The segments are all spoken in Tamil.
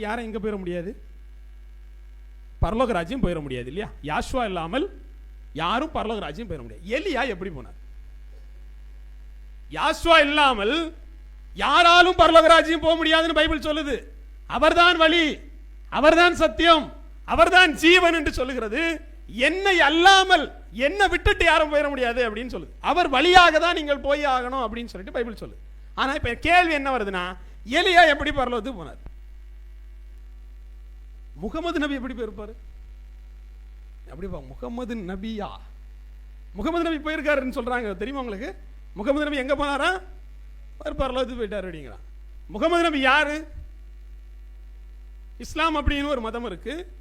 இல்லாமல் யாரும் எங்கே போயிட முடியாது? பரலோக ராஜ்யம் போயிட முடியாது இல்லையா? யாஷ்வா இல்லாமல் யாரும் பரலோக ராஜ்யம் போயிட முடியாது. எலியா எப்படி போனார்? யாஷ்வா இல்லாமல் யாராலும் பரலோக ராஜ்யம் போக முடியாதுன்னு பைபிள் சொல்லுது. அவர்தான் வழி அவர்தான் சத்தியம் அவர்தான் ஜீவன் என்று சொல்லுகிறது. என்னை அல்லாமல் என்ன விட்டுட்டு யாரும் போயிட முடியாது அப்படின்னு சொல்லுது. அவர் வழியாக தான் நீங்கள் போய் ஆகணும் அப்படின்னு சொல்லிட்டு பைபிள் சொல்லுது. ஆனா இப்ப கேள்வி என்ன வருதுன்னா எலியா எப்படி பரலோகத்துக்கு போனார்? முகமது நபி எப்படி போயிருப்பாரு? எப்படி முகமது நபியா? முகமது நபி போயிருக்காருன்னு சொல்றாங்க. தெரியுமா உங்களுக்கு? முகமது நபி எங்க போனாரா? அவர் பரலோகத்துக்கு போயிட்டார் அப்படிங்கிறான். முகமது நபி யாரு? இஸ்லாம் அப்படின்னு ஒரு மதம் இருக்கு.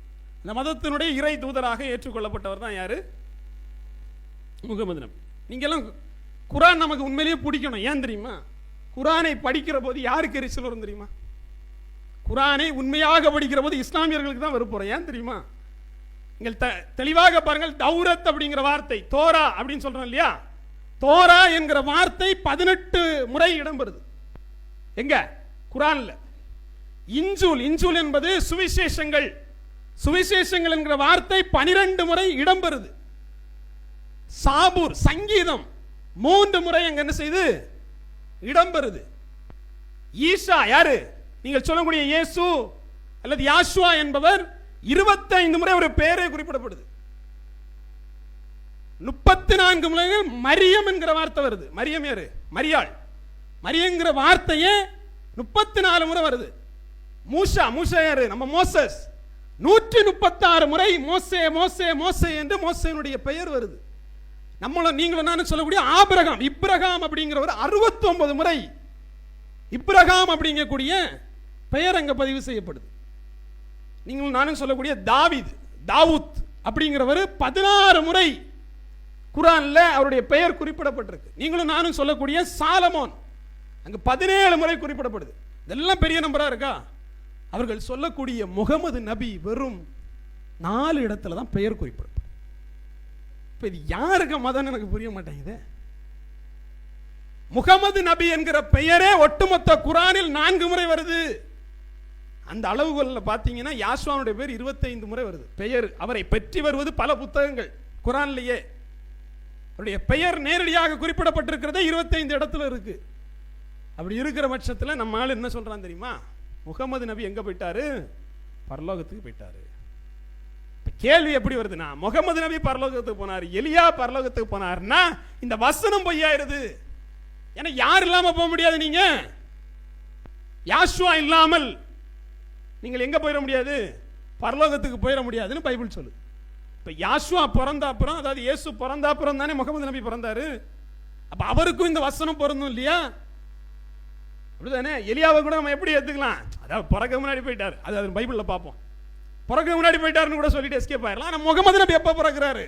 இந்த மதத்தினுடைய இறை தூதராக ஏற்றுக்கொள்ளப்பட்டவர் தான் யாரு? முகமது நபி. நீங்க எல்லாம் குரான் நமக்கு உண்மையிலேயே பிடிக்கணும். ஏன் தெரியுமா? குரானை படிக்கிற போது யாருக்கு எரிச்சல் வரும் தெரியுமா? குரானை உண்மையாக படிக்கிற போது இஸ்லாமியர்களுக்கு தான் வெறுப்புறோம் ஏன் தெரியுமா? நீங்கள் த- தெளிவாக பாருங்கள் தௌரத் அப்படிங்கிற வார்த்தை தோரா அப்படின்னு சொல்றோம் இல்லையா? தோரா என்கிற வார்த்தை பதினெட்டு முறை இடம்பெறுது. எங்க? குரான்ல. இஞ்சூல் இஞ்சூல் என்பது சுவிசேஷங்கள். சுவிசேஷங்கள் என்கிற வார்த்தை பனிரெண்டு முறை இடம்பெறுது. சாபூர் சங்கீதம் மூன்று முறை அங்க என்ன செய்து? இடம்பெறுது. ஈஷா யாரு? நீங்கள் சொல்லக்கூடிய இயேசு அல்லது யாஷுவா என்பவர் இருபத்தைந்து முறை ஒரு பேரே குறிப்பிடப்படுது. முப்பத்தி நான்கு முறைகள் மரியம் என்கிற வார்த்தை வருது. மரியம் யாரு? மரியாள். மரியங்கிற வார்த்தையே முப்பத்தி நாலு முறை வருது. மூஷா மூஷா யாரு? நம்ம மோசஸ். நூற்றி முப்பத்தாறு முறை மோசே மோசே மோசே என்று மோசேனுடைய பெயர் வருது. நம்மளும் நீங்களும் நான் சொல்லக்கூடிய? ஆபிரகாம் இப்ரகாம் அப்படிங்கிறவர் அறுபத்தி ஒன்பது முறை. இப்ரகாம் அப்படிங்கக்கூடிய பெயர் அங்கே பதிவு செய்யப்படுது. நீங்களும் நானும் சொல்லக்கூடிய தாவித் தாவூத் அப்படிங்கிறவர் பதினாறு முறை குரான்ல அவருடைய பெயர் குறிப்பிடப்பட்டிருக்கு. நீங்களும் நானும் சொல்லக்கூடிய சாலமோன் அங்கே பதினேழு முறை குறிப்பிடப்படுது. இதெல்லாம் பெரிய நம்பராக இருக்கா? அவர்கள் சொல்லக்கூடிய முகமது நபி வெறும் நாலு இடத்துல தான் பெயர் குறிப்பிடும் இப்போ இது யாருக்கு மதம் எனக்கு புரிய மாட்டேங்குது. முகமது நபி என்கிற பெயரே ஒட்டுமொத்த குரானில் நான்கு முறை வருது. அந்த அளவுகோலில் பார்த்தீங்கன்னா யாஸ்வானுடைய பேர் 25 முறை வருது. பெயர் அவரை பற்றி வருவது பல புத்தகங்கள். குரான்லேயே அவருடைய பெயர் நேரடியாக குறிப்பிடப்பட்டிருக்கிறதே 25 இடத்துல இருக்கு. அப்படி இருக்கிற பட்சத்தில் நம்ம ஆள் என்ன சொல்கிறான் தெரியுமா? முகமது நபி எங்கே போயிட்டாரு? பரலோகத்துக்கு போயிட்டாரு. கேள்வி எப்படி வருதுன்னா முகமது நபி பரலோகத்துக்கு போனார் எலியா பரலோகத்துக்கு போனார்னா இந்த வசனம் பொய்யாயிருது ஏன்னா யார் இல்லாமல் போக முடியாது நீங்கள் யாஷ்வா இல்லாமல் நீங்கள் எங்க போயிட முடியாது? பரலோகத்துக்கு போயிட முடியாதுன்னு பைபிள் சொல்லு. இப்போ யாஷ்வா பிறந்த அப்புறம் அதாவது இயேசு பிறந்த அப்புறம் தானே முகமது நபி பிறந்தாரு. அப்போ அவருக்கும் இந்த வசனம் பொருந்தும் இல்லையா? அப்படிதானே? எலியாவை கூட நம்ம எப்படி எடுத்துக்கலாம் அதாவது பிறக்க முன்னாடி போயிட்டாரு. அது அது பைபிள்ல பார்ப்போம். பிறக்க முன்னாடி போயிட்டாருன்னு கூட சொல்லிட்டு எஸ்கேப் ஆயிடலாம் ஆனால் முகமது நபி எப்போ பிறக்கிறாரு?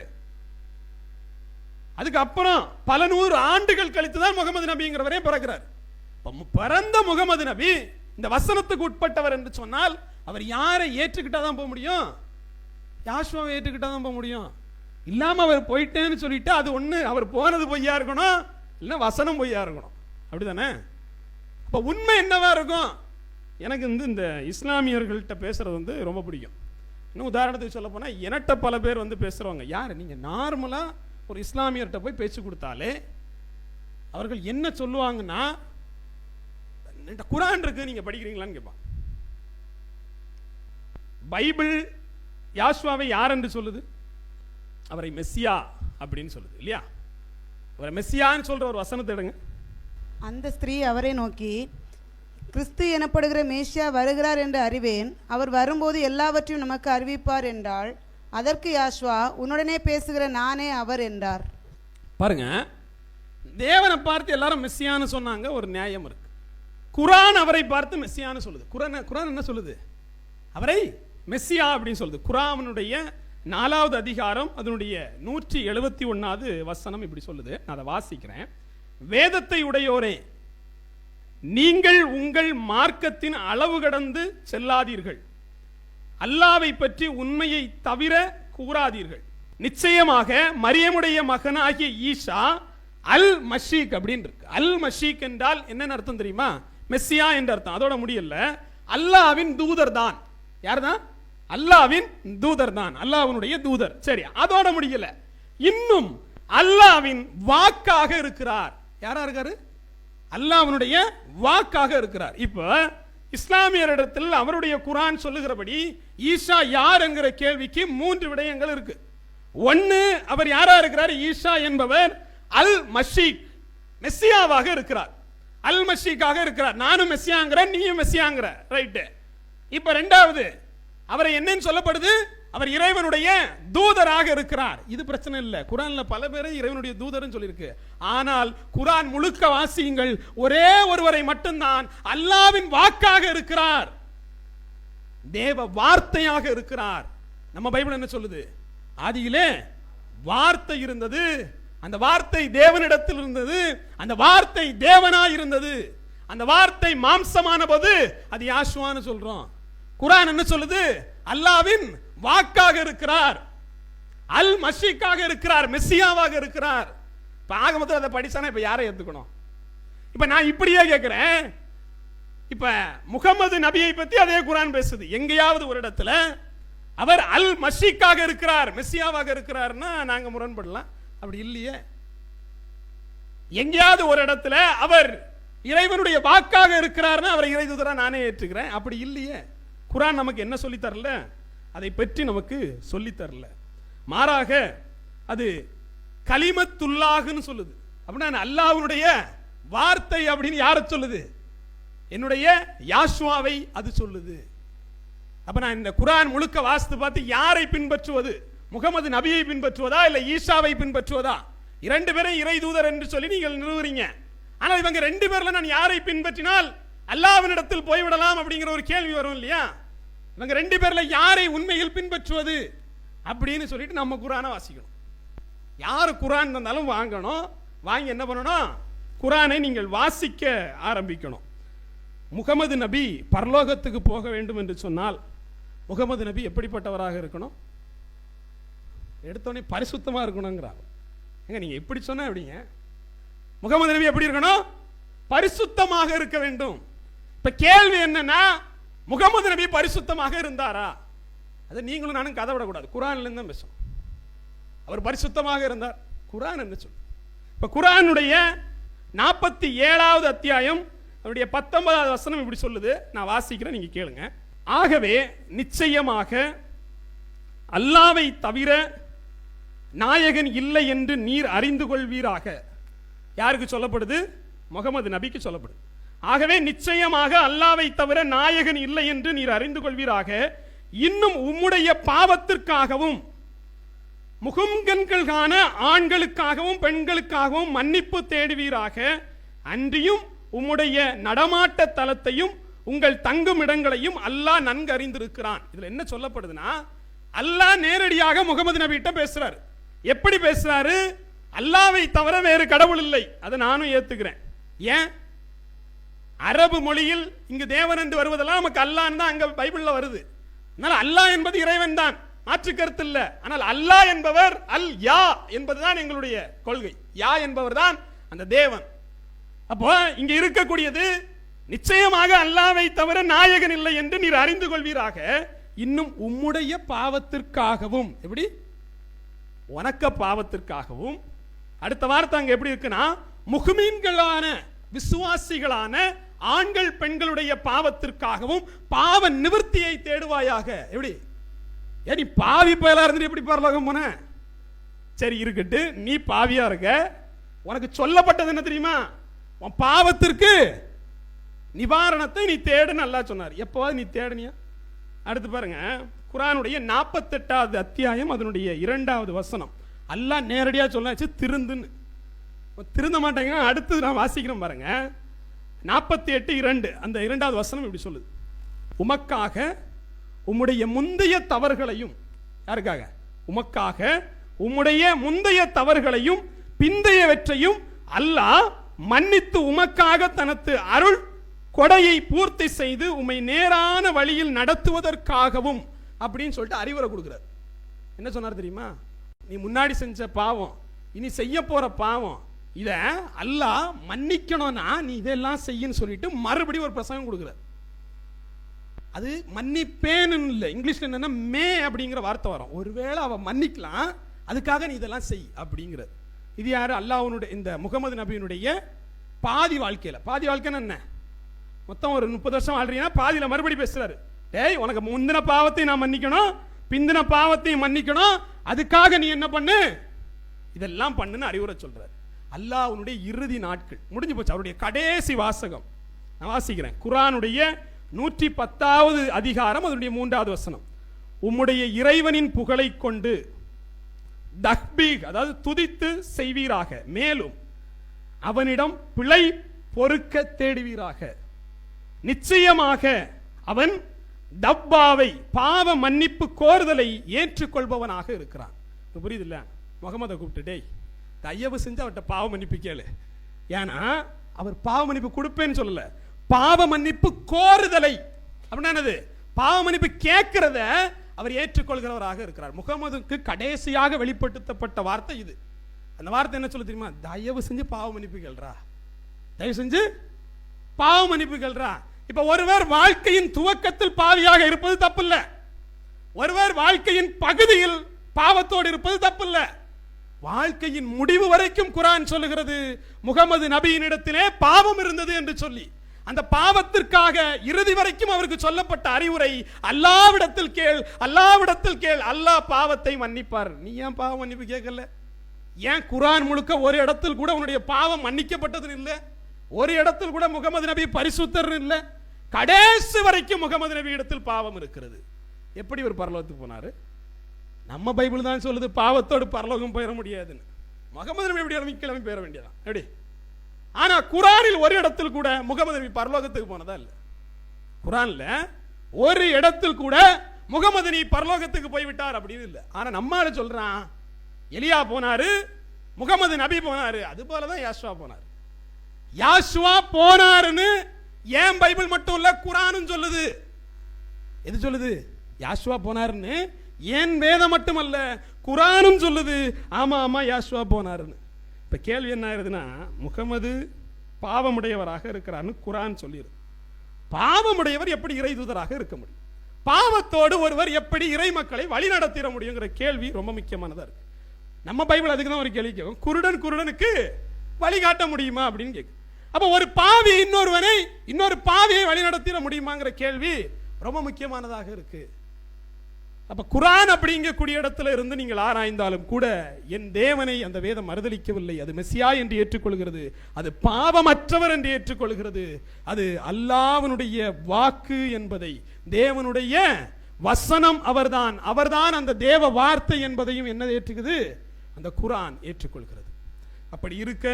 அதுக்கப்புறம் பல நூறு ஆண்டுகள் கழித்து தான் முகமது நபிங்கிறவரே பிறக்கிறார். பிறந்த முகமது நபி இந்த வசனத்துக்கு உட்பட்டவர் என்று சொன்னால் அவர் யாரை ஏற்றுக்கிட்டா தான் போக முடியும்? யாஷ்வாவை ஏற்றுக்கிட்டா தான் போக முடியும்? இல்லாமல் அவர் போயிட்டேன்னு சொல்லிட்டு அது ஒன்று அவர் போனது பொய்யா இருக்கணும் இல்லை வசனம் பொய்யா இருக்கணும். அப்படிதானே? அப்போ உண்மை என்னவா இருக்கும்? எனக்கு வந்து இந்த இஸ்லாமியர்கள்ட்ட பேசுறது வந்து ரொம்ப பிடிக்கும். இன்னும் உதாரணத்துக்கு சொல்ல போனால் என்கிட்ட பல பேர் வந்து பேசுகிறவங்க யார்? நீங்கள் நார்மலாக ஒரு இஸ்லாமியர்கிட்ட போய் பேச்சு கொடுத்தாலே அவர்கள் என்ன சொல்லுவாங்கன்னா "என்கிட்ட குரான் இருக்கு நீங்க படிக்கிறீங்களான்னு கேட்பான். பைபிள் யாஸ்வாவை யார் என்று சொல்லுது? அவரை மெஸ்ஸியா அப்படின்னு சொல்லுது இல்லையா? அவரை மெஸ்ஸியான்னு சொல்ற ஒரு வசனத்தை எடுங்க. அந்த ஸ்திரீ அவரை நோக்கி கிறிஸ்து எனப்படுகிற மேசியா வருகிறார் என்று அறிவேன். அவர் வரும்போது எல்லாவற்றையும் நமக்கு அறிவிப்பார் என்றாள் அதற்கு யாஷ்வா உன்னுடனே பேசுகிற நானே அவர் என்றார். பாருங்க தேவனை பார்த்து எல்லாரும் மெஸ்ஸியான்னு சொன்னாங்க ஒரு நியாயம் இருக்கு. குரான் அவரை பார்த்து மெஸ்ஸியான்னு சொல்லுது. குரான் குரான் என்ன சொல்லுது? அவரை மெஸ்ஸியா அப்படின்னு சொல்லுது. குரானுடைய நாலாவது அதிகாரம் அதனுடைய நூற்றி எழுபத்தி ஒன்றாவது வசனம் இப்படி சொல்லுது. நான் அதை வாசிக்கிறேன். வேதத்தை உடையோரே நீங்கள் உங்கள் மார்க்கத்தின் அளவு கடந்து செல்லாதீர்கள். அல்லாவை பற்றி உண்மையை தவிர கூறாதீர்கள். நிச்சயமாக மரியமுடைய மகனாகிய ஈஷா அல் மஷீக் அப்படின்னு இருக்கு. அல் மஷீக் என்றால் என்னென்ன அர்த்தம் தெரியுமா? மெஸ்ஸியா என்ற அர்த்தம். அதோட முடியல. அல்லாவின் தூதர் தான். யார் தான் அல்லாவின் தூதர் தான். அல்லாஹ்வினுடைய தூதர். சரி அதோட முடியல. இன்னும் அல்லாவின் வாக்காக இருக்கிறார். யாரா இருக்காரு? அல்லாஹ்வினுடைய வாக்காக இருக்கிறார். இப்போ இஸ்லாமியரிடத்தில் அவருடைய குரான் சொல்லுகிறபடி ஈஷா யார் என்கிற கேள்விக்கு மூன்று விடயங்கள் இருக்கு. ஒன்னு அவர் யாரா இருக்கிறார்? ஈஷா என்பவர் அல் மஷீக் மெஸ்ஸியாவாக இருக்கிறார். அல் மஷீக்காக இருக்கிறார். நானும் மெஸ்ஸியாங்கிறேன் நீயும் மெஸ்ஸியாங்கிற. ரைட்டு இப்போ ரெண்டாவது அவரை என்னன்னு சொல்லப்படுது? அவர் இறைவனுடைய தூதராக இருக்கிறார். இது பிரச்சனை இல்லை. குரான்ல பல பேரை இறைவனுடைய தூதர்னு சொல்லியிருக்கு. ஆனால் குரான் முழுக்க வாசியுங்கள் ஒரே ஒருவரை மட்டும்தான் அல்லாவின் வாக்காக இருக்கிறார். தேவ வார்த்தையாக இருக்கிறார். நம்ம பைபிள் என்ன சொல்லுது? ஆதியிலே வார்த்தை இருந்தது. அந்த வார்த்தை தேவனிடத்தில் இருந்தது அந்த வார்த்தை தேவனாக இருந்தது. அந்த வார்த்தை மாம்சமான போது அது யாசுவான்னு சொல்றோம். குரான் என்ன சொல்லுது? அல்லாவின் வாக்காக இருக்கிறார். அல் மஷிக்காக இருக்கிறார் மெஸ்ஸியாவாக இருக்கிறார். இப்போ ஆகமத்தில் அதை படிச்சானா இப்போ யாரை ஏற்றுக்கணும் இப்போ நான் இப்படியே கேட்குறேன் இப்போ முகமது நபியை பற்றி அதே குரான் பேசுது. எங்கேயாவது ஒரு இடத்துல அவர் அல் மஷிக்காக இருக்கிறார் மெஸ்ஸியாவாக இருக்கிறார்னா நாங்கள் முரண்படலாம். அப்படி இல்லையே? எங்கேயாவது ஒரு இடத்துல அவர் இறைவனுடைய வாக்காக இருக்கிறார்னு அவரை இறைதூதரா நானே ஏற்றுக்கிறேன். அப்படி இல்லையே? குரான் நமக்கு என்ன சொல்லித் தரல? அதை பற்றி நமக்கு சொல்லி தரல. மாறாக அது களிமத்துல்லாகுன்னு சொல்லுது. அப்படின்னா அல்லாவுடைய வார்த்தை அப்படின்னு யாரை சொல்லுது? என்னுடைய யாஷ்வாவை அது சொல்லுது. அப்ப நான் இந்த குரான் முழுக்க வாசித்து பார்த்து யாரை பின்பற்றுவது? முகமது நபியை பின்பற்றுவதா இல்லை ஈசாவை பின்பற்றுவதா? இரண்டு பேரும் இறை தூதர் என்று சொல்லி நீங்கள் நிறுவுறீங்க ஆனால் இவங்க ரெண்டு பேரில் நான் யாரை பின்பற்றினால் அல்லாவினிடத்தில் போய்விடலாம் அப்படிங்கிற ஒரு கேள்வி வரும் இல்லையா? இவங்க ரெண்டு பேரில் யாரை உண்மையில் பின்பற்றுவது அப்படின்னு சொல்லிட்டு நம்ம குரானை வாசிக்கணும். யார் குரான் தந்தாலும் வாங்கணும். வாங்கி என்ன பண்ணணும் குரானை நீங்கள் வாசிக்க ஆரம்பிக்கணும். முகமது நபி பரலோகத்துக்கு போக வேண்டும் என்று சொன்னால் முகமது நபி எப்படிப்பட்டவராக இருக்கணும்? எடுத்தோடனே பரிசுத்தமாக இருக்கணுங்கிறாங்க ஏங்க நீங்கள் எப்படி சொன்னால் எப்படிங்க? முகமது நபி எப்படி இருக்கணும்? பரிசுத்தமாக இருக்க வேண்டும். இப்போ கேள்வி என்னன்னா முகமது நபி பரிசுத்தமாக இருந்தாரா? அதை நீங்களும் நானும் கதை விடக்கூடாது. குரான்ல இருந்து தான் பேசணும். அவர் பரிசுத்தமாக இருந்தார். குரான் என்ன சொல்லு இப்போ குரானுடைய நாற்பத்தி ஏழாவது அத்தியாயம் அவருடைய பத்தொன்பதாவது வசனம் இப்படி சொல்லுது. நான் வாசிக்கிறேன் நீங்க கேளுங்க. ஆகவே நிச்சயமாக அல்லாவை தவிர நாயகன் இல்லை என்று நீர் அறிந்து கொள்வீராக. யாருக்கு சொல்லப்படுது? முகமது நபிக்கு சொல்லப்படுது. ஆகவே நிச்சயமாக அல்லாவை தவிர நாயகன் இல்லை என்று நீர் அறிந்து கொள்வீராக. இன்னும் உம்முடைய பாவத்திற்காகவும் முகங்கண்கள் காண ஆண்களுக்காகவும் பெண்களுக்காகவும் மன்னிப்பு தேடுவீராக. அன்றியும் உம்முடைய நடமாட்ட தலத்தையும் உங்கள் தங்கும் இடங்களையும் அல்லாஹ் நன்கு அறிந்திருக்கிறான் இதில் என்ன சொல்லப்படுதுன்னா அல்லாஹ் நேரடியாக முகமது நபிகிட்ட பேசுறாரு. எப்படி பேசுறாரு? அல்லாவை தவிர வேறு கடவுள் இல்லை. அதை நானும் ஏத்துக்கிறேன். ஏன்? அரபு மொழியில் இங்கு தேவன் என்று வருவதெல்லாம் நமக்கு அல்லான்னு தான் அங்க பைபிள்ல வருது. அதனால அல்லாஹ் என்பது இறைவன் தான். மாற்று கருத்து இல்லை. ஆனால் அல்லாஹ் என்பவர் அல் யா என்பதுதான் எங்களுடைய கொள்கை. யா என்பவர் தான் அந்த தேவன். அப்போ இங்க இருக்கக்கூடியது நிச்சயமாக அல்லாவை தவிர நாயகன் இல்லை என்று நீர் அறிந்து கொள்வீராக இன்னும் உம்முடைய பாவத்திற்காகவும். எப்படி? உனக்க பாவத்திற்காகவும் அடுத்த வார்த்தை அங்கே எப்படி இருக்குன்னா முகுமீன்களான விசுவாசிகளான ஆண்கள் பெண்களுடைய பாவத்திற்காகவும் பாவ நிவர்த்தியை தேடுவாயாக. எப்படி? ஏன் நீ பாவி பயலா இருந்துட்டு எப்படி பரலோகம் போன? சரி இருக்கட்டு. நீ பாவியா இருக்க. உனக்கு சொல்லப்பட்டது என்ன தெரியுமா? உன் பாவத்திற்கு நிவாரணத்தை நீ தேடு நல்லா சொன்னார். எப்போவாது நீ தேடுனியா? அடுத்து பாருங்க. குரானுடைய நாற்பத்தெட்டாவது அத்தியாயம் அதனுடைய இரண்டாவது வசனம். அல்லாஹ் நேரடியாக சொல்லாச்சு திருந்துன்னு. திருந்த மாட்டேங்க அடுத்து நான் வாசிக்கிறேன் பாருங்க. நாற்பத்தி எட்டு இரண்டு. அந்த இரண்டாவது வசனம் இப்படி சொல்லுது. உமக்காக உம்முடைய முந்தைய தவறுகளையும் யாருக்காக? உமக்காக உம்முடைய முந்தைய தவறுகளையும் பிந்தையவற்றையும் அல்லாஹ் மன்னித்து உமக்காக தனது அருள் கொடையை பூர்த்தி செய்து உம்மை நேரான வழியில் நடத்துவதற்காகவும் அப்படின்னு சொல்லிட்டு அறிவுரை கொடுக்குறாரு. என்ன சொன்னார் தெரியுமா? நீ முன்னாடி செஞ்ச பாவம் இனி செய்ய போகிற பாவம் இதை அல்லாஹ் மன்னிக்கணும்னா நீ இதெல்லாம் செய்யுன்னு சொல்லிட்டு மறுபடியும் ஒரு பிரசங்கம் கொடுக்குறார். அது மன்னிப்பேன்னு இல்லை. இங்கிலீஷில் என்னன்னா மே அப்படிங்கிற வார்த்தை வரும். ஒருவேளை அவன் மன்னிக்கலாம் அதுக்காக நீ இதெல்லாம் செய் அப்படிங்கிறது இது யார்? அல்லாஹ்வுடைய இந்த முகமது நபியினுடைய பாதி வாழ்க்கையில். பாதி வாழ்க்கைன்னு என்ன? மொத்தம் ஒரு முப்பது வருஷம் வாழ்றீங்கன்னா பாதியில் மறுபடி பேசுகிறாரு டேய் உனக்கு முந்தின பாவத்தை நான் மன்னிக்கணும். பிந்தின பாவத்தையும் மன்னிக்கணும். அதுக்காக நீ என்ன பண்ணு? இதெல்லாம் பண்ணுன்னு அறிவுரை சொல்றாரு. உன்னுடைய இறுதி நாட்கள். முடிஞ்சு போச்சு. அவருடைய கடைசி வாசகம். நான் வாசிக்கிறேன். குரானுடைய நூற்றி பத்தாவது அதிகாரம் அதனுடைய மூன்றாவது வசனம். உம்முடைய இறைவனின் புகழை கொண்டு தஹ்பீக் அதாவது துதித்து செய்வீராக. மேலும் அவனிடம் பிழை பொறுக்க தேடுவீராக. நிச்சயமாக அவன் தப்பாவை பாவ மன்னிப்பு கோருதலை ஏற்றுக்கொள்பவனாக இருக்கிறான். புரியுதுல்ல? முகமதை கூப்பிட்டு டேய் தயவு செஞ்சு அவர்கிட்ட பாவ மன்னிப்பு கேளு. ஏன்னா அவர் பாவ மன்னிப்பு கொடுப்பேன்னு சொல்லல. பாவ மன்னிப்பு கோருதலை. அப்படின்னா என்னது? பாவ மன்னிப்பு கேட்கிறத அவர் ஏற்றுக்கொள்கிறவராக இருக்கிறார். முகமதுக்கு கடைசியாக வெளிப்படுத்தப்பட்ட வார்த்தை இது. அந்த வார்த்தை என்ன சொல்ல தெரியுமா? தயவு செஞ்சு பாவ மன்னிப்பு கேள்றா. தயவு செஞ்சு பாவ மன்னிப்பு கேள்றா. இப்ப ஒருவர் வாழ்க்கையின் துவக்கத்தில் பாவியாக இருப்பது தப்பில்ல. ஒருவர் வாழ்க்கையின் பகுதியில் பாவத்தோடு இருப்பது தப்பில்ல. வாழ்க்கையின் முடிவு வரைக்கும் குரான் சொல்லுகிறது முகமது நபியினிடத்திலே பாவம் இருந்தது என்று சொல்லி. அந்த பாவத்திற்காக இறுதி வரைக்கும் அவருக்கு சொல்லப்பட்ட அறிவுரை அல்லாவிடத்தில் கேள் அல்லாவிடத்தில் கேள் அல்லாஹ் பாவத்தை மன்னிப்பார். நீ ஏன் பாவம் மன்னிப்பு கேட்கல? ஏன் குரான் முழுக்க ஒரு இடத்தில் கூட உன்னுடைய பாவம் மன்னிக்கப்பட்டது இல்லை ஒரு இடத்தில் கூட முகமது நபி பரிசுத்தர் இல்லை. கடைசி வரைக்கும் முகமது நபி இடத்தில் பாவம் இருக்கிறது. எப்படி ஒரு பரலோகத்துக்கு போனாரு? நம்ம பைபிள் தான் சொல்லுது பாவத்தோடு பரலோகம் போயிட முடியாதுன்னு. முகமது நபி எப்படி இறங்கி கிளம்பி போயிட வேண்டியதான் எப்படி? ஆனால் குரானில் ஒரு இடத்தில் கூட முகமது நபி பரலோகத்துக்கு போனதா இல்லை. குரானில் ஒரு இடத்தில் கூட முகமது நீ பரலோகத்துக்கு போய்விட்டார் அப்படின்னு இல்லை. ஆனால் நம்மால சொல்கிறான் எலியா போனாரு முகமது நபி போனாரு அது போல தான் யாஷ்வா போனாரு. யாஷ்வா போனாருன்னு ஏன் பைபிள் மட்டும் இல்ல குரானும் சொல்லுது. எது சொல்லுது? யாஷ்வா போனாருன்னு ஏன் வேதம் மட்டுமல்ல குரானும் சொல்லுது. ஆமாம் ஆமாம் யாஷ்வா போனாருன்னு. இப்போ கேள்வி என்ன ஆயிருதுன்னா முகமது பாவமுடையவராக இருக்கிறார்னு குரான் சொல்லிடுது பாவமுடையவர் எப்படி இறை தூதராக இருக்க முடியும்? பாவத்தோடு ஒருவர் எப்படி இறை மக்களை வழிநடத்திட முடியுங்கிற கேள்வி ரொம்ப முக்கியமானதாக இருக்கு. நம்ம பைபிள் அதுக்கு தான் ஒரு கேள்வி கேட்கும். குருடன் குருடனுக்கு வழிகாட்ட முடியுமா அப்படின்னு கேட்கும். அப்போ ஒரு பாவி இன்னொருவனை இன்னொரு பாவியை வழிநடத்திட முடியுமாங்கிற கேள்வி ரொம்ப முக்கியமானதாக இருக்கு. அப்போ குரான் அப்படிங்கக்கூடிய இடத்துல இருந்து நீங்கள் ஆராய்ந்தாலும் கூட என் தேவனை அந்த வேதம் மறுதளிக்கவில்லை. அது மெஸ்ஸியா என்று ஏற்றுக்கொள்கிறது. அது பாவமற்றவர் என்று ஏற்றுக்கொள்கிறது. அது அல்லாவனுடைய வாக்கு என்பதை தேவனுடைய வசனம் அவர்தான். அவர்தான் அந்த தேவ வார்த்தை என்பதையும் என்ன ஏற்றுக்குது? அந்த குரான் ஏற்றுக்கொள்கிறது. அப்படி இருக்க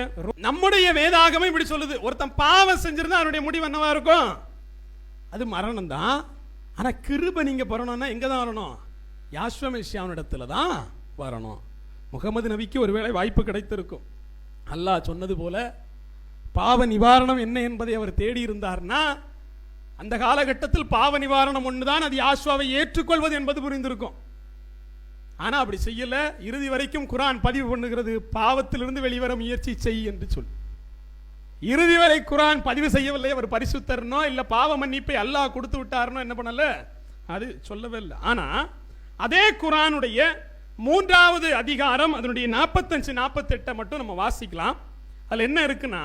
நம்முடைய வேதாகமே இப்படி சொல்லுது. ஒருத்தன் பாவம் செஞ்சிருந்தா அவனுடைய முடிவு என்னவா இருக்கும்? அது மரணம் தான் ஆனா கிருப நீங்க பெறணும்னா எங்க தான் வரணும்? யாஸ்வமேஷியாவனிடத்துல தான் வரணும். முகமது நபிக்கு ஒருவேளை வாய்ப்பு கிடைத்திருக்கும். அல்லாஹ் சொன்னது போல பாவ நிவாரணம் என்ன என்பதை அவர் தேடி இருந்தார்னா அந்த காலகட்டத்தில் பாவ நிவாரணம் ஒண்ணுதான் அது யாஸ்வாவை ஏற்றுக்கொள்வது என்பது புரிந்திருக்கும். ஆனால் அப்படி செய்யல. இறுதி வரைக்கும் குரான் பதிவு பண்ணுகிறது. பாவத்திலிருந்து வெளிவர முயற்சி செய் என்று சொல். இறுதி வரை குரான் பதிவு செய்யவில்லை. அவர் பரிசுத்தர்னோ இல்லை பாவ மன்னிப்பை அல்லாஹ் கொடுத்து விட்டார்னோ என்ன பண்ணல? அது சொல்லவே இல்லை. ஆனால் அதே குரானுடைய மூன்றாவது அதிகாரம் அதனுடைய நாற்பத்தஞ்சு நாற்பத்தெட்டை மட்டும் நம்ம வாசிக்கலாம். அதில் என்ன இருக்குன்னா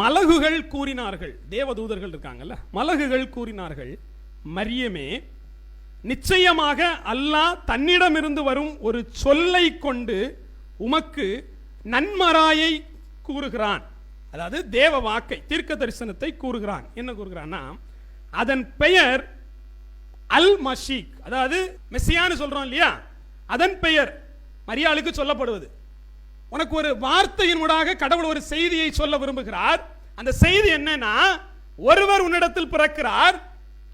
மலகுகள் கூறினார்கள். தேவதூதர்கள் இருக்காங்கல்ல. மலகுகள் கூறினார்கள் மரியமே நிச்சயமாக அல்லாஹ் தன்னிடமிருந்து வரும் ஒரு சொல்லை கொண்டு உமக்கு நன்மராயை கூறுகிறான். அதாவது தேவ வாக்கை தீர்க்க தரிசனத்தை கூறுகிறான். என்ன கூறுகிறான்னா அதன் பெயர் அல் மஷீக். அதாவது மெஸ்ஸியான்னு சொல்கிறோம் இல்லையா? அதன் பெயர் மரியாளுக்கு சொல்லப்படுவது. உனக்கு ஒரு வார்த்தையின் ஊடாக கடவுள் ஒரு செய்தியை சொல்ல விரும்புகிறார். அந்த செய்தி என்னன்னா ஒருவர் உன்னிடத்தில் பிறக்கிறார்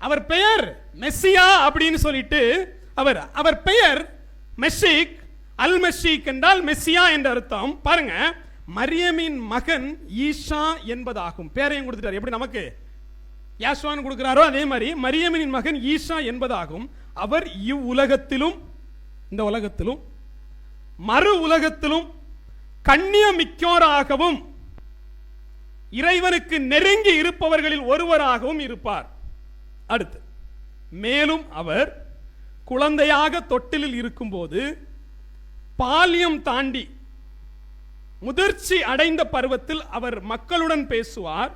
அவர் பெயர் மெஸ்ஸியா அப்படின்னு சொல்லிட்டு அவர் அவர் பெயர் மெஷிக் அல் மெஷிக் என்றால் மெஸ்ஸியா என்ற அர்த்தம். பாருங்க மரியமின் மகன் ஈஷா என்பதாகும். பேரையும் கொடுத்துட்டார். எப்படி நமக்கு? யாஸ்வான் கொடுக்கிறாரோ அதே மாதிரி மரியமின் மகன் ஈஷா என்பதாகும். அவர் இவ்வுலகத்திலும் இந்த உலகத்திலும் மறு உலகத்திலும் கண்ணியமிக்கோராகவும் இறைவனுக்கு நெருங்கி இருப்பவர்களில் ஒருவராகவும் இருப்பார். அடுத்து மேலும் அவர் குழந்தையாக தொட்டிலில் இருக்கும்போது பால்யம் தாண்டி முதிர்ச்சி அடைந்த பருவத்தில் அவர் மக்களுடன் பேசுவார்.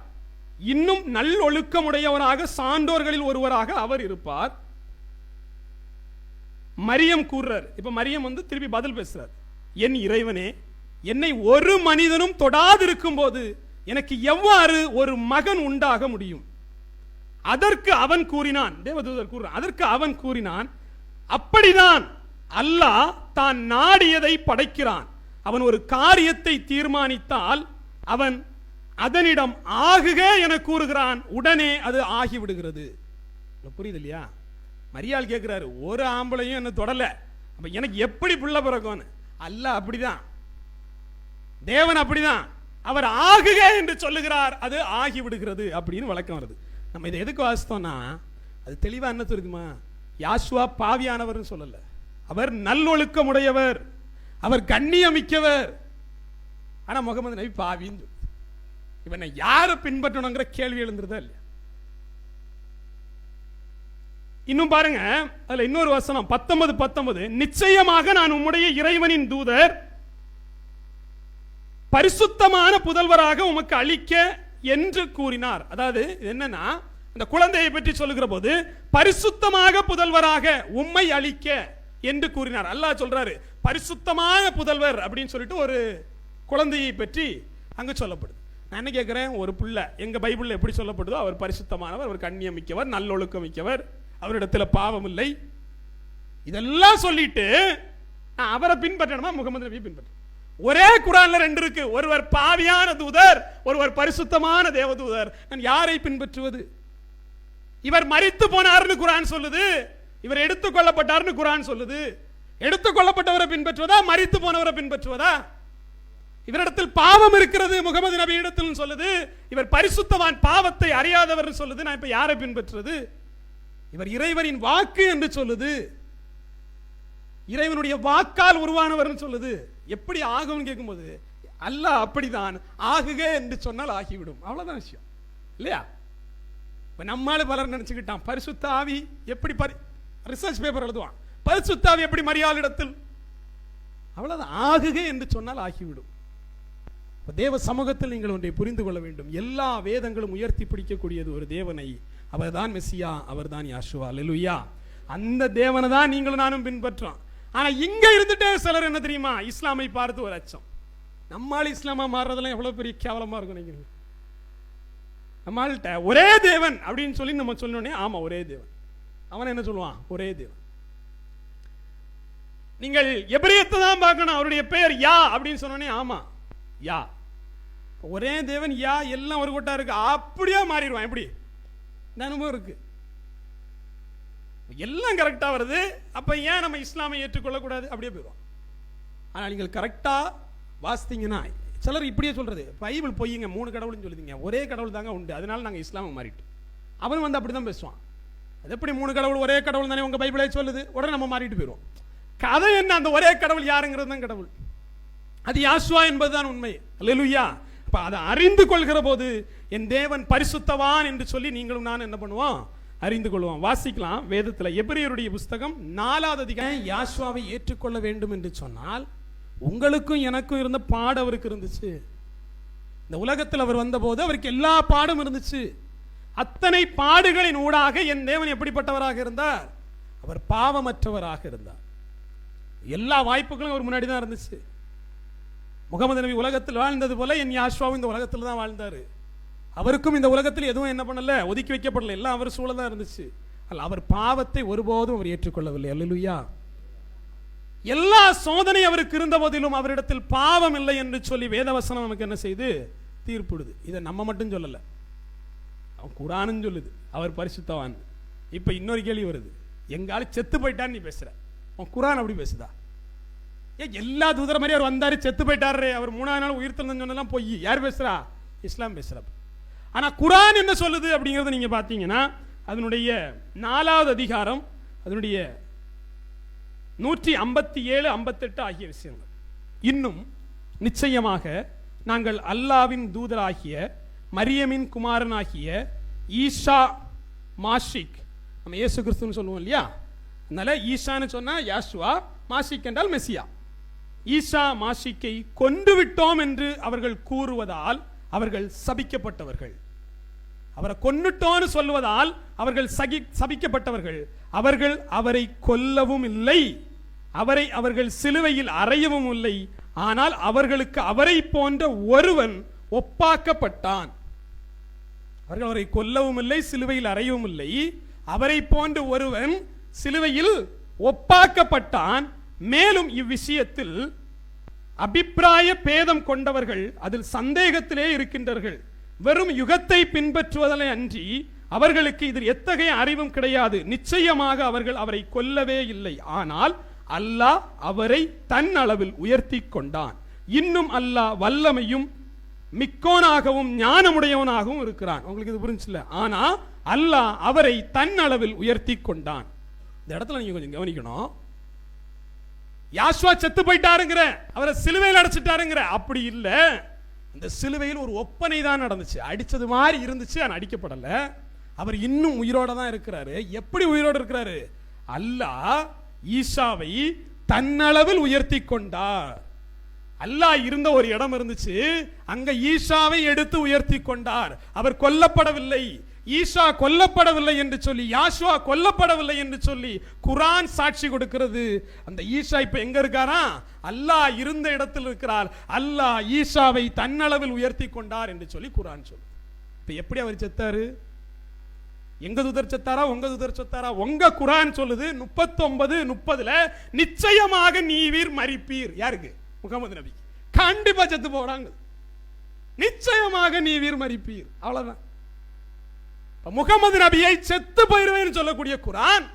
இன்னும் நல்லொழுக்கமுடையவராக சான்றோர்களில் ஒருவராக அவர் இருப்பார். மரியம் கூறுறார். இப்ப மரியம் வந்து திருப்பி பதில் பேசுறார். என் இறைவனே என்னை ஒரு மனிதனும் தொடாதிருக்கும் போது எனக்கு எவ்வாறு ஒரு மகன் உண்டாக முடியும்? அதற்கு அவன் கூறினான். தேவதூதர் கூறுறான் அதற்கு அவன் கூறினான் அப்படிதான் அல்லாஹ் தான் நாடியதை படைக்கிறான். அவன் ஒரு காரியத்தை தீர்மானித்தால் அவன் அதனிடம் ஆகுக என கூறுகிறான். உடனே அது ஆகிவிடுகிறது. புரியுது இல்லையா? மரியாள் கேட்குறாரு ஒரு ஆம்பளையும் என்ன தொடலை. அப்போ எனக்கு எப்படி பிள்ளை பிறக்கும்னு? அல்ல அப்படிதான். தேவன் அப்படிதான். அவர் ஆகுக என்று சொல்லுகிறார். அது ஆகிவிடுகிறது. அப்படின்னு வழக்கம் வருது. நம்ம இதை எதுக்கு வாசித்தோம்னா அது தெளிவா என்ன தெரியுமா? யாசுவா பாவியானவர்னு சொல்லல. அவர் நல்லொழுக்கமுடையவர். அவர் கண்ணியமிக்கவர். ஆனால் முகமது நபி பாவின்னு சொல்லுது. இவனை யாரை பின்பற்றணுங்கிற கேள்வி எழுந்துருதா இல்லையா? இன்னும் பாருங்க அதுல இன்னொரு வசனம் பத்தொன்பது பத்தொன்பது. நிச்சயமாக நான் உம்முடைய இறைவனின் தூதர். பரிசுத்தமான புதல்வராக உமக்கு அளிக்க என்று கூறினார். அதாவது என்னன்னா இந்த குழந்தையை பற்றி சொல்லுகிற போது பரிசுத்தமாக புதல்வராக உம்மை அளிக்க என்று கூறினார். அல்லாஹ் சொல்றாரு பரிசுத்தமான புதல்வர் அப்படின்னு சொல்லிட்டு ஒரு குழந்தையை பற்றி அங்க சொல்லப்படுது. நான் என்ன கேட்குறேன் ஒரு பிள்ளை. எங்க பைபிள்ல எப்படி சொல்லப்படுதோ அவர் பரிசுத்தமானவர் அவர் கண்ணியமிக்கவர் நல்லொழுக்கம் மிக்கவர் அவரிடத்துல பாவம் இல்லை. இதெல்லாம் சொல்லிட்டு நான் அவரை பின்பற்றணுமா முகமது நபியை பின்பற்ற ஒரே குரான்ல ரெண்டு இருக்கு. ஒருவர் பாவியான தூதர் ஒருவர் பரிசுத்தமான தேவதூதர். நான் யாரை பின்பற்றுவது? இவர் மறித்து போனார்னு குரான் சொல்லுது. இவர் எடுத்துக் கொள்ளப்பட்டார்னு குரான் சொல்லுது. எடுத்துக் கொள்ளப்பட்டவரை பின்பற்றுவதா மறித்து போனவரை பின்பற்றுவதா? இவரிடத்தில் பாவம் இருக்கிறது முகமது நபி இடத்தில் சொல்லுது. இவர் பரிசுத்தவான் பாவத்தை அறியாதவர் சொல்லுது. நான் இப்ப யாரை பின்பற்றுறது இவர் இறைவனின் வாக்கு என்று சொல்லுது. இறைவனுடைய வாக்கால் உருவானவர்னு சொல்லுது. எப்படி ஆகும்னு கேட்கும்போது அல்ல அப்படிதான் ஆகுக என்று சொன்னால் ஆகிவிடும். அவ்வளோதான் விஷயம். இல்லையா? இப்போ நம்மால் பலர் நினச்சிக்கிட்டான். பரிசுத்தாவி எப்படி பரி ரிசர்ச் பேப்பர் எழுதுவான். பரிசுத்தாவி எப்படி மரியாளிடத்தில்? அவ்வளோதான் ஆகுக என்று சொன்னால் ஆகிவிடும். இப்போ தேவ சமூகத்தில் நீங்கள் ஒன்றை புரிந்து கொள்ள வேண்டும். எல்லா வேதங்களும் உயர்த்தி பிடிக்கக்கூடியது ஒரு தேவனை. அவர்தான் மெஸ்ஸியா அவர்தான் யாஷுவா. லெலுயா அந்த தேவனை தான் நீங்களும் நானும் பின்பற்றோம். ஆனால் இங்கே இருந்துட்டே சிலர் என்ன தெரியுமா? இஸ்லாமை பார்த்து ஒரு அச்சம். நம்மால் இஸ்லாமாக மாறுறதெல்லாம் எவ்வளோ பெரிய கேவலமாக இருக்கும் நினைக்கிறீங்க? நம்மள்கிட்ட ஒரே தேவன் அப்படின்னு சொல்லி நம்ம சொல்லணுன்னே ஆமாம் ஒரே தேவன். அவன் என்ன சொல்லுவான்? ஒரே தேவன். நீங்கள் எபிரியத்தை தான் பார்க்கணும். அவருடைய பெயர் யா அப்படின்னு சொன்னோடனே ஆமாம் யா. ஒரே தேவன் யா எல்லாம் ஒரு கூட்டா இருக்கு. அப்படியே மாறிடுவான். எப்படி? இந்த அனுபவம் இருக்குது எல்லாம் கரெக்டாக வருது. அப்போ ஏன் நம்ம இஸ்லாமை ஏற்றுக்கொள்ளக்கூடாது? அப்படியே போயிடும் ஆனால் நீங்கள் கரெக்டாக வாசித்தீங்கன்னா சிலர் இப்படியே சொல்கிறது பைபிள் பொய்யுங்க மூணு கடவுள்னு சொல்லுதீங்க. ஒரே கடவுள் தாங்க உண்டு. அதனால நாங்கள் இஸ்லாமை மாறிட்டோம். அவன் வந்து அப்படிதான் பேசுவான். அது எப்படி மூணு கடவுள் ஒரே கடவுள் தானே உங்கள் பைபிளே சொல்லுது? உடனே நம்ம மாறிட்டு போயிடுவோம். கதை என்ன? அந்த ஒரே கடவுள் யாருங்கிறது தான் கடவுள். அது யாசுவா என்பதுதான் உண்மை. அல்லேலூயா. இப்போ அதை அறிந்து கொள்கிற போது என் தேவன் பரிசுத்தவான் என்று சொல்லி நீங்களும் நான் என்ன பண்ணுவோம்? அறிந்து கொள்வோம். வாசிக்கலாம் வேதத்தில். எபிரியருடைய புஸ்தகம் நாலாவது அதிகாரம். யாஷ்வாவை ஏற்றுக்கொள்ள வேண்டும் என்று சொன்னால் உங்களுக்கும் எனக்கும் இருந்த பாடம் அவருக்கு இருந்துச்சு. இந்த உலகத்தில் அவர் வந்தபோது அவருக்கு எல்லா பாடும் இருந்துச்சு. அத்தனை பாடுகளின் ஊடாக என் தேவன் எப்படிப்பட்டவராக இருந்தார்? அவர் பாவமற்றவராக இருந்தார். எல்லா வாய்ப்புகளும் அவர் முன்னாடி தான் இருந்துச்சு. முகமது நபி உலகத்தில் வாழ்ந்தது போல என் யாஷ்வாவும் இந்த உலகத்தில் தான் வாழ்ந்தாரு. அவருக்கும் இந்த உலகத்தில் எதுவும் என்ன பண்ணல? ஒதுக்கி வைக்கப்படல. எல்லாம் அவர் சூழ தான் இருந்துச்சு. அல்ல அவர் பாவத்தை ஒருபோதும் அவர் ஏற்றுக்கொள்ளவில்லை. அல்லேலூயா. எல்லா சோதனை அவருக்கு இருந்த போதிலும் அவரிடத்தில் பாவம் இல்லை என்று சொல்லி வேதவசனம் நமக்கு என்ன செய்து? தீர்ப்பிடுது. இதை நம்ம மட்டும் சொல்லலை. அவன் குரானும் சொல்லுது. அவர் பரிசுத்தவான். இப்போ இன்னொரு கேள்வி வருது. எங்காலும் செத்து போயிட்டான்னு நீ பேசுகிற அவன் குரான் அப்படி பேசுதா? ஏ எல்லா தூதர மாதிரி அவர் வந்தார் செத்து போயிட்டாரு அவர் மூணாவது நாள் உயிர்த்தெழுந்தன்னு சொன்னதெல்லாம் பொய். யார் பேசுகிறா இஸ்லாம் பேசுகிறப்ப ஆனால் குரான் என்ன சொல்லுது அப்படிங்கிறத நீங்கள் பார்த்தீங்கன்னா அதனுடைய நாலாவது அதிகாரம் அதனுடைய நூற்றி ஐம்பத்தி ஏழு ஐம்பத்தெட்டு ஆகிய விஷயங்கள். இன்னும் நிச்சயமாக நாங்கள் அல்லாவின் தூதராகிய மரியமின் குமாரனாகிய ஈஷா மாஷிக் நம்ம இயேசு கிறிஸ்துன்னு சொல்லுவோம் இல்லையா? அதனால் ஈஷான்னு சொன்னால் யாசுவா மாஷிக் என்றால் மெசியா. ஈஷா மாஷிக்கை கொண்டு விட்டோம் என்று அவர்கள் கூறுவதால் அவர்கள் சபிக்கப்பட்டவர்கள். அவரை கொன்னுட்டோன்னு சொல்வதால் அவர்கள் சகி சபிக்கப்பட்டவர்கள். அவர்கள் அவரை கொல்லவும் இல்லை. அவரை அவர்கள் சிலுவையில் அறையவும் இல்லை. ஆனால் அவர்களுக்கு அவரை போன்ற ஒருவன் ஒப்பாக்கப்பட்டான். அவர்கள் அவரை கொல்லவும் இல்லை சிலுவையில் அறையவும் இல்லை. அவரை போன்ற ஒருவன் சிலுவையில் ஒப்பாக்கப்பட்டான். மேலும் இவ்விஷயத்தில் அபிப்பிராய பேதம் கொண்டவர்கள் அதில் சந்தேகத்திலே இருக்கின்றார்கள். வெறும் யுகத்தை பின்பற்றுவதனை அன்றி அவர்களுக்கு இதில் எத்தகைய அறிவும் கிடையாது. நிச்சயமாக அவர்கள் அவரை கொல்லவே இல்லை. ஆனால் அல்லாஹ் அவரை தன் அளவில் உயர்த்தி கொண்டான். இன்னும் அல்லாஹ் வல்லமையும் மிக்கோனாகவும் ஞானமுடையவனாகவும் இருக்கிறான். உங்களுக்கு இது புரிஞ்சுல ஆனா அல்லாஹ் அவரை தன் அளவில் உயர்த்தி கொண்டான். இந்த இடத்துல நீங்க கொஞ்சம் கவனிக்கணும். யாஸ்வா செத்து போயிட்டாருங்கிற. அவரை சிலுவையில் அடைச்சிட்டாருங்கிற. அப்படி இல்ல. அந்த சிலுவையில் ஒரு ஒப்பனை தான் நடந்துச்சு. அடிச்சது மாதிரி இருந்துச்சு ஆனால் அடிக்கப்படலை. அவர் இன்னும் உயிரோட தான் இருக்கிறாரு. எப்படி உயிரோட இருக்கிறாரு? அல்லாஹ் ஈசாவை தன்னளவில் உயர்த்தி கொண்டார். அல்லாஹ் இருந்த ஒரு இடம் இருந்துச்சு. அங்க ஈசாவை எடுத்து உயர்த்தி கொண்டார். அவர் கொல்லப்படவில்லை. ஈஷா கொல்லப்படவில்லை என்று சொல்லி யாஷுவா கொல்லப்படவில்லை என்று சொல்லி குரான் சாட்சி கொடுக்கிறது. அந்த ஈஷா இப்போ எங்க இருக்காரா? அல்லாஹ் இருந்த இடத்தில் இருக்கிறார். அல்லாஹ் ஈஷாவை தன்னளவில் உயர்த்தி கொண்டார் என்று சொல்லி குரான் சொல்லு இப்போ எப்படி அவர் செத்தாரு? எங்க துதர் செத்தாரா? உங்க தூதர் செத்தாரா? உங்க குரான் சொல்லுது முப்பத்தொன்பது முப்பதுல நிச்சயமாக நீவீர் மறிப்பீர் யாருக்கு? முகமது நபி கண்டிப்பா செத்து போறாங்க. நிச்சயமாக நீவீர் மறிப்பீர் அவ்வளவுதான். முகமது நபியை செத்து போயிருவேன் சொல்லக்கூடிய குரான்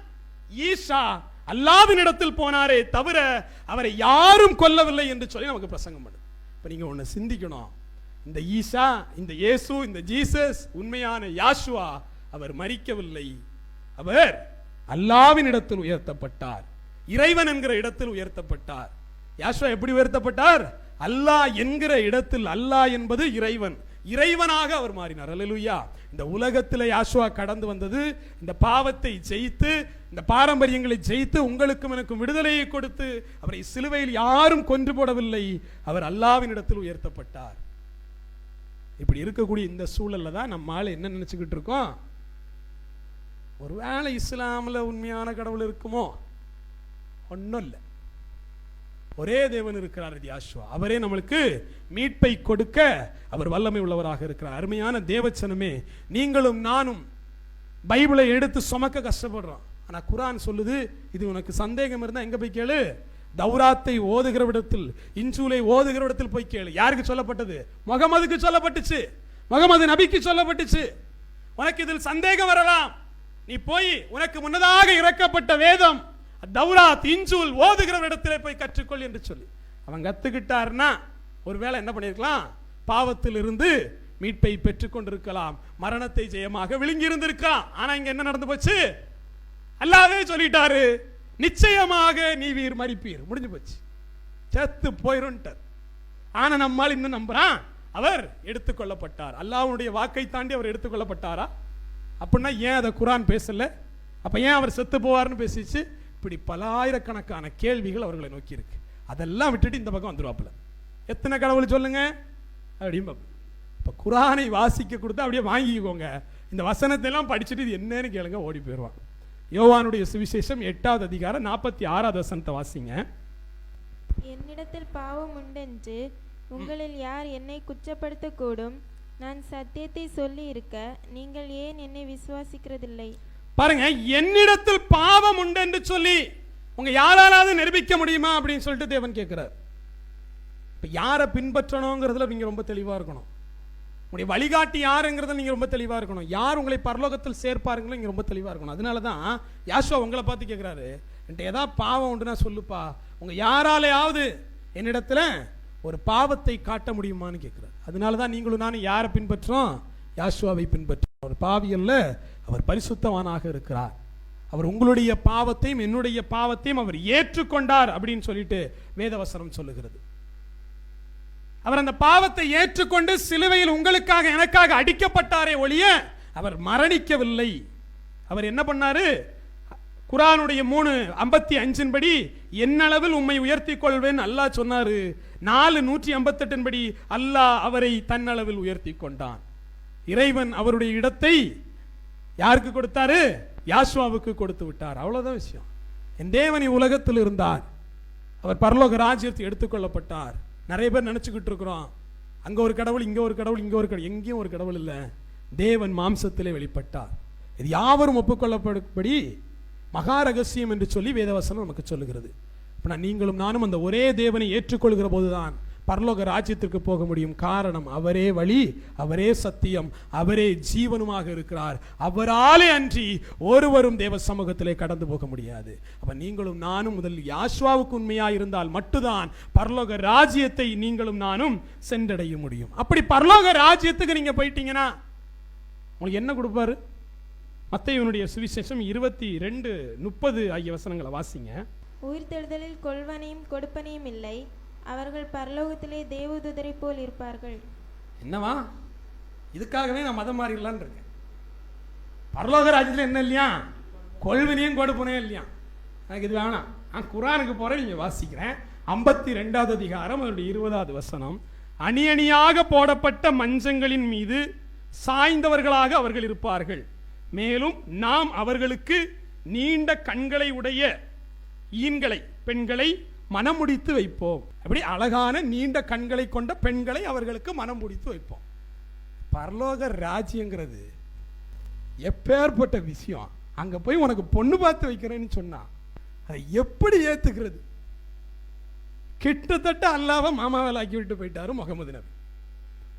ஈஷா அல்லாவின் இடத்தில் போனாரே தவிர அவரை யாரும் கொல்லவில்லை என்று சொல்லி நமக்கு பிரசங்கம் பண்ணுது. இப்போ நீங்க ஒன்று சிந்திக்கணும். இந்த ஈசா இந்த இயேசு இந்த ஜீசஸ் உண்மையான யாஷுவா அவர் மறிக்கவில்லை. அவர் அல்லாவின் இடத்தில் உயர்த்தப்பட்டார். இறைவன் என்கிற இடத்தில் உயர்த்தப்பட்டார். யாஷுவா எப்படி உயர்த்தப்பட்டார்? அல்லாஹ் என்கிற இடத்தில் அல்லாஹ் என்பது இறைவன். இறைவனாக அவர் மாறினார். அல்லேலூயா. இந்த உலகத்தில் யாசுவா கடந்து வந்தது இந்த பாவத்தை ஜெயித்து இந்த பாரம்பரியங்களை ஜெயித்து உங்களுக்கும் எனக்கும் விடுதலையை கொடுத்து அவரை சிலுவையில் யாரும் கொன்று போடவில்லை. அவர் அல்லாவின் இடத்தில் உயர்த்தப்பட்டார். இப்படி இருக்கக்கூடிய இந்த சூழலில் தான் நம்மால் என்ன நினச்சிக்கிட்டு இருக்கோம்? ஒருவேளை இஸ்லாமில் உண்மையான கடவுள் இருக்குமோ? ஒன்றும் இல்லை. ஒரே தேவன் இருக்கிறார் யாஷ்வா. அவரே நம்மளுக்கு மீட்பை கொடுக்க அவர் வல்லமை உள்ளவராக இருக்கிறார். அருமையான தேவச்சனமே நீங்களும் நானும் பைபிளை எடுத்து சுமக்க கஷ்டப்படுறோம். ஆனால் குரான் சொல்லுது இது உனக்கு சந்தேகம் இருந்தால் எங்கே போய் கேளு? தௌராத்தை ஓதுகிற இடத்தில் இன்சூலை ஓதுகிற இடத்தில் போய் கேளு. யாருக்கு சொல்லப்பட்டது? முகமதுக்கு சொல்லப்பட்டுச்சு. முகமது நபிக்கு சொல்லப்பட்டுச்சு. உனக்கு இதில் சந்தேகம் வரலாம். நீ போய் உனக்கு முன்னதாக இறக்கப்பட்ட வேதம் தௌராத் இஞ்சூல் ஓதுகிற இடத்திலே போய் கற்றுக்கொள் என்று சொல்லி. அவன் கற்றுக்கிட்டார்னா ஒருவேளை என்ன பண்ணியிருக்கலாம்? பாவத்தில் இருந்து மீட்பை பெற்றுக்கொண்டிருக்கலாம். மரணத்தை ஜெயமாக விழுங்கி இருந்திருக்கலாம் ஆனால் இங்கே என்ன நடந்து போச்சு? அல்லாவே சொல்லிட்டாரு நிச்சயமாக நீ வீர் மறிப்பீர் முடிஞ்சு போச்சு. செத்து போயிருன்ட்டார். ஆனால் நம்மால் இன்னும் நம்புறான். அவர் எடுத்துக்கொள்ளப்பட்டார். அல்லாவுடைய வாக்கை தாண்டி அவர் எடுத்துக்கொள்ளப்பட்டாரா? அப்படின்னா ஏன் அதை குரான் பேசலை? அப்போ ஏன் அவர் செத்து போவார்னு பேசிச்சு? இப்படி பல ஆயிரக்கணக்கான கேள்விகள் அவர்களை நோக்கி இருக்கு அதெல்லாம் விட்டுட்டு இந்த பக்கம் வந்துருவாப்புல. எத்தனை கடவுள் சொல்லுங்க? அப்படின்னு இப்போ குரானை வாசிக்க கொடுத்தா அப்படியே வாங்கிக்கோங்க. இந்த வசனத்தை எல்லாம் படிச்சுட்டு இது என்னன்னு கேளுங்க ஓடி போயிடுவான். யோவானுடைய சுவிசேஷம் எட்டாவது அதிகாரம் நாற்பத்தி ஆறாவது வசனத்தை வாசிங்க. என்னிடத்தில் பாவம் உண்டென்று உங்களில் யார் என்னை குற்றப்படுத்தக்கூடும்? நான் சத்தியத்தை சொல்லி இருக்க நீங்கள் ஏன் என்னை விசுவாசிக்கிறதில்லை? பாருங்க என்னிடத்தில் பாவம் உண்டு என்று சொல்லி உங்க யாராலாவது நிரூபிக்க முடியுமா அப்படின்னு சொல்லிட்டு தேவன் கேட்கிறார். இப்போ யாரை பின்பற்றணுங்கிறதுல நீங்கள் ரொம்ப தெளிவாக இருக்கணும். உங்களுடைய வழிகாட்டி யாருங்கிறதுல நீங்கள் ரொம்ப தெளிவாக இருக்கணும். யார் உங்களை பரலோகத்தில் சேர்ப்பாருங்களோ நீங்கள் ரொம்ப தெளிவாக இருக்கணும். அதனால தான் யாஷுவா உங்களை பார்த்து கேட்குறாரு என்கிட்ட ஏதாவது பாவம் உண்டுன்னா சொல்லுப்பா. உங்கள் யாராலையாவது என்னிடத்துல ஒரு பாவத்தை காட்ட முடியுமான்னு கேட்குறாரு. அதனால தான் நீங்களும் நானும் யாரை பின்பற்றோம்? யாஷுவாவை பின்பற்றோம். ஒரு பாவியல்ல அவர் பரிசுத்தவானாக இருக்கிறார். அவர் உங்களுடைய பாவத்தையும் என்னுடைய பாவத்தையும் அவர் ஏற்றுக்கொண்டார் அப்படின்னு சொல்லிட்டு வேதவசனம் சொல்லுகிறது. அவர் அந்த பாவத்தை ஏற்றுக்கொண்டு சிலுவையில் உங்களுக்காக எனக்காக அடிக்கப்பட்டாரே ஒழிய அவர் மரணிக்கவில்லை. அவர் என்ன பண்ணாரு? குரானுடைய மூணு ஐம்பத்தி அஞ்சின் படி என்னளவில் உம்மை உயர்த்தி கொள்வேன் அல்லாஹ் சொன்னாரு. நாலு நூற்றி ஐம்பத்தெட்டின் படி அல்லாஹ் அவரை தன்னளவில் உயர்த்தி கொண்டான் இறைவன் அவருடைய இடத்தை யாருக்கு கொடுத்தாரு? யாஸ்வாவுக்கு கொடுத்து விட்டார். அவ்வளோதான் விஷயம். என் தேவன் உலகத்தில் இருந்தார். அவர் பரலோக ராஜ்யத்தை எடுத்துக்கொள்ளப்பட்டார். நிறைய பேர் நினச்சிக்கிட்டு இருக்கிறோம். அங்கே ஒரு கடவுள் இங்கே ஒரு கடவுள் இங்கே ஒரு கடவுள். எங்கேயும் ஒரு கடவுள் இல்லை. தேவன் மாம்சத்திலே வெளிப்பட்டார். இது யாவரும் ஒப்புக்கொள்ளப்படும்படி மகா ரகசியம் என்று சொல்லி வேதவசனம் நமக்கு சொல்லுகிறது. அப்படின்னா நீங்களும் நானும் அந்த ஒரே தேவனை ஏற்றுக்கொள்கிற போதுதான் பரலோக ராஜ்யத்திற்கு போக முடியும் காரணம் அவரே வழி அவரே சத்தியம் அவரே ஜீவனுமாக இருக்கிறார். அவராலே அன்றி ஒருவரும் தேவ சமூகத்திலே கடந்து போக முடியாது. அப்போ நீங்களும் நானும் முதல் யாஸ்வாவுக்கு உண்மையாக இருந்தால் மட்டும்தான் பரலோக ராஜ்யத்தை நீங்களும் நானும் சென்றடைய முடியும். அப்படி பரலோக ராஜ்யத்துக்கு நீங்கள் போயிட்டீங்கன்னா உங்களுக்கு என்ன கொடுப்பாரு? மத்தையவனுடைய சுவிசேஷம் இருபத்தி ரெண்டு முப்பது ஆகிய வசனங்களை வாசிங்க. உயிர்த்தெழுதலில் கொள்வனையும் கொடுப்பனையும் இல்லை. அவர்கள் பரலோகத்திலே தேவதூதரை போல் இருப்பார்கள். என்னவா இதுக்காகவே நான் மதம் மாறிடலான்னு இருக்கேன். பரலோக ராஜ்யத்தில் என்ன இல்லையா? கொள்வினையும் கொடுப்பனையும் இல்லையா? எனக்கு இது வேணாம். நான் குரானுக்கு போகிறேன் நீங்கள் வாசிக்கிறேன். ஐம்பத்தி ரெண்டாவது அதிகாரம் அதனுடைய இருபதாவது வசனம். அணி அணியாக போடப்பட்ட மஞ்சங்களின் மீது சாய்ந்தவர்களாக அவர்கள் இருப்பார்கள். மேலும் நாம் அவர்களுக்கு நீண்ட கண்களை உடைய ஈன்களை பெண்களை மனம் முடித்து வைப்போம். அப்படி அழகான நீண்ட கண்களை கொண்ட பெண்களை அவர்களுக்கு மனம் முடித்து வைப்போம். பரலோக ராஜ்யங்கிறது எப்பேற்பட்ட விஷயம். அங்க போய் உனக்கு பொண்ணு பார்த்து வைக்கிறேன்னு சொன்னா அதை எப்படி ஏத்துக்கிறது? கிட்டத்தட்ட அல்லாவ மாமாவில் ஆக்கி விட்டு போயிட்டாரு முகமது நபி.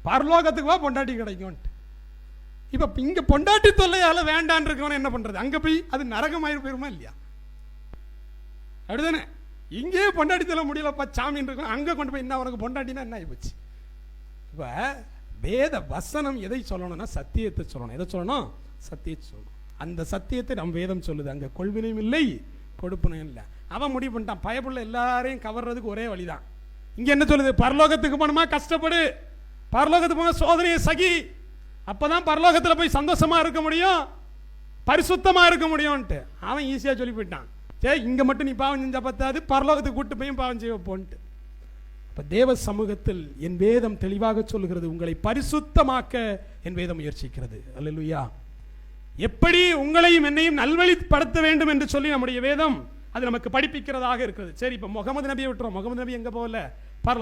பரலோகத்துக்கு வா பொண்டாட்டி கிடைக்கும்ட்டு இப்போ இங்க பொண்டாட்டி தொல்லையால் வேண்டான் இருக்கவன என்ன பண்றது? அங்க போய் அது நரகமாயிரு போயிருமா இல்லையா? அப்படிதானே? இங்கேயே பொண்டாட்டி தள்ள முடியலப்பா சாமின்னு இருக்கும் அங்கே கொண்டு போய் என்ன உனக்கு பொண்டாட்டினா என்ன ஆகிப்போச்சு இப்போ வேத வசனம் எதை சொல்லணும்னா சத்தியத்தை சொல்லணும். எதை சொல்லணும்? சத்தியத்தை சொல்லணும். அந்த சத்தியத்தை நம் வேதம் சொல்லுது. அங்கே கொள்வினையும் இல்லை கொடுப்பனும் இல்லை. அவன் முடிவு பண்ணிட்டான். பயப்புள்ள எல்லாரையும் கவர்றதுக்கு ஒரே வழிதான். இங்கே என்ன சொல்லுது? பரலோகத்துக்கு போகணுமா? கஷ்டப்படு. பரலோகத்துக்கு போன சோதனையை சகி. அப்பதான் பரலோகத்தில் போய் சந்தோஷமாக இருக்க முடியும். பரிசுத்தமாக இருக்க முடியும்ன்ட்டு. அவன் ஈஸியாக சொல்லி போயிட்டான். சே இங்கே மட்டும் நீ பாவம் செஞ்சால் பத்தாது. பரலோகத்துக்கு கூட்டு போய் பாவம் செய்ய போன்ட்டு. இப்போ தேவ சமூகத்தில் என் வேதம் தெளிவாக சொல்லுகிறது. உங்களை பரிசுத்தமாக்க என் வேதம் முயற்சிக்கிறது. அல்லா எப்படி உங்களையும் என்னையும் நல்வழிப்படுத்த வேண்டும் என்று சொல்லி நம்முடைய வேதம் அது நமக்கு படிப்பிக்கிறதாக இருக்கிறது. சரி இப்ப முகமது நபியை விட்டுறோம். முகமது நபி எங்க போகல? பரலோகத்துக்கு